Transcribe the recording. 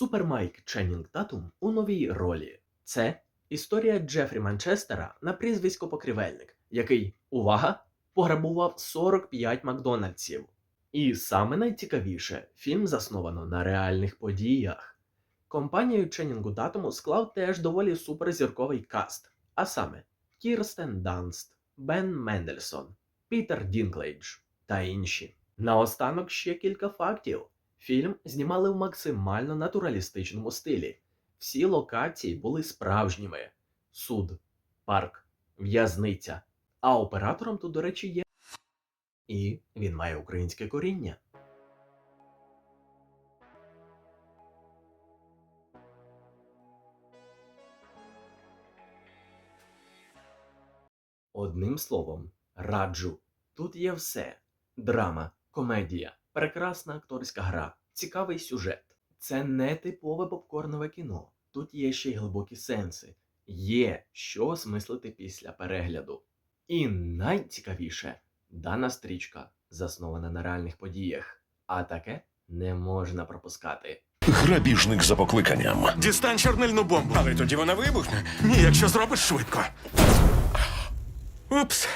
Супер Майк Ченнінг Татум у новій ролі. Це історія Джефрі Манчестера на прізвисько Покрівельник, який, увага, пограбував 45 Макдональдсів. І саме найцікавіше, фільм засновано на реальних подіях. Компанію Ченнінгу Татуму склав теж доволі суперзірковий каст, а саме Кірстен Данст, Бен Мендельсон, Пітер Дінклейдж та інші. Наостанок ще кілька фактів. Фільм знімали в максимально натуралістичному стилі. Всі локації були справжніми: суд, парк, в'язниця. А оператором тут, до речі, є. І він має українське коріння. Одним словом, раджу. Тут є все: драма, комедія, прекрасна акторська гра, цікавий сюжет. Це не типове попкорнове кіно. Тут є ще й глибокі сенси, є що осмислити після перегляду. І найцікавіше, дана стрічка заснована на реальних подіях, а таке не можна пропускати. Грабіжник за покликанням. Дістань чорнильну бомбу. Але тоді вона вибухне. Ні, якщо зробиш швидко. Упс.